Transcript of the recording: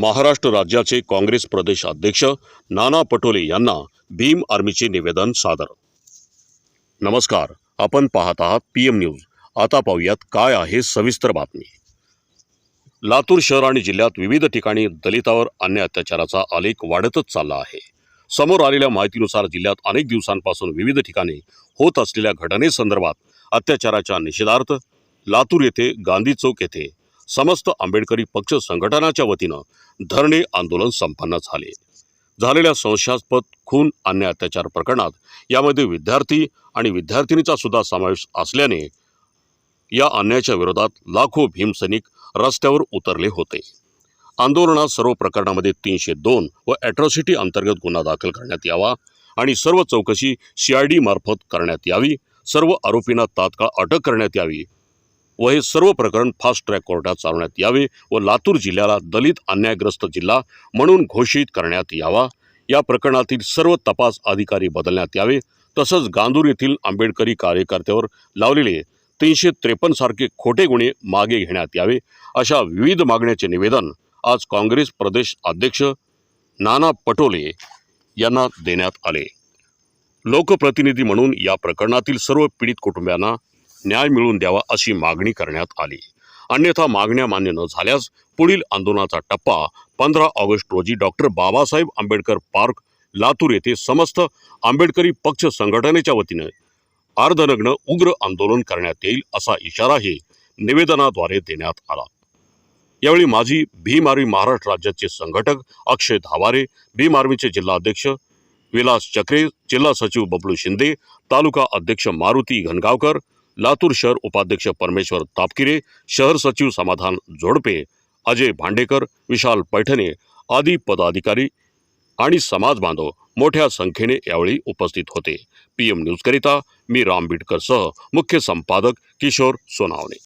महाराष्ट्र राज्याचे काँग्रेस प्रदेश अध्यक्ष नाना पटोले यांना भीम आर्मीचे निवेदन सादर. नमस्कार आपण पाहत आहात पी एम न्यूज. आता पाहूयात काय आहे सविस्तर बातमी. लातूर शहर आणि जिल्ह्यात विविध ठिकाणी दलितावर अन्य अत्याचाराचा आलेख वाढतच चालला आहे. समोर आलेल्या माहितीनुसार जिल्ह्यात अनेक दिवसांपासून विविध ठिकाणी होत असलेल्या घटनेसंदर्भात अत्याचाराच्या निषेधार्थ लातूर येथे गांधी चौक येथे समस्त आंबेडकरी पक्ष संघटनाच्या वतीनं धरणे आंदोलन संपन्न झाले. झालेल्या संशयास्पद खून अन्य अत्याचार प्रकरणात यामध्ये विद्यार्थी आणि विद्यार्थिनीचा सुद्धा समावेश असल्याने या अन्यायाच्या विरोधात लाखो भीमसैनिक रस्त्यावर उतरले होते. आंदोलनात सर्व प्रकरणामध्ये तीनशे दोन व ॲट्रॉसिटी अंतर्गत गुन्हा दाखल करण्यात यावा आणि सर्व चौकशी सी आय डी मार्फत करण्यात यावी. सर्व आरोपींना तात्काळ अटक करण्यात यावी. व हे सर्व प्रकरण फास्ट ट्रॅक कोर्टात चालवण्यात यावे व लातूर जिल्ह्याला दलित अन्यायग्रस्त जिल्हा म्हणून घोषित करण्यात यावा. या प्रकरणातील सर्व तपास अधिकारी बदलण्यात यावे. तसंच गांधूर येथील आंबेडकरी कार्यकर्त्यावर लावलेले तीनशे त्रेपन्न सारखे खोटे गुन्हे मागे घेण्यात यावे अशा विविध मागण्याचे निवेदन आज काँग्रेस प्रदेश अध्यक्ष नाना पटोले यांना देण्यात आले. लोकप्रतिनिधी म्हणून या प्रकरणातील सर्व पीडित कुटुंबियांना न्याय मिळवून द्यावा अशी मागणी करण्यात आली. अन्यथा मागण्या मान्य न झाल्यास पुढील आंदोलनाचा टप्पा पंधरा ऑगस्ट रोजी डॉक्टर बाबासाहेब आंबेडकर पार्क लातूर येथे समस्त आंबेडकरी पक्ष संघटनेच्या वतीने अर्धनग्न उग्र आंदोलन करण्यात येईल असा इशाराही निवेदनाद्वारे देण्यात आला. यावेळी माजी भीम आर्मी महाराष्ट्र राज्याचे संघटक अक्षय धावारे भीम आर्मीचे जिल्हाध्यक्ष विलास चक्रे जिल्हा सचिव बबलू शिंदे तालुका अध्यक्ष मारुती घनगावकर लातूर शहर उपाध्यक्ष परमेश्वर तापकिरे शहर सचिव समाधान जोडपे अजय भांडेकर विशाल पैठणे आदी पदाधिकारी आणि समाज बांधव मोठ्या संख्येने यावेळी उपस्थित होते. पी एम न्यूजकरिता मी राम बिटकरसह मुख्य संपादक किशोर सोनावणे.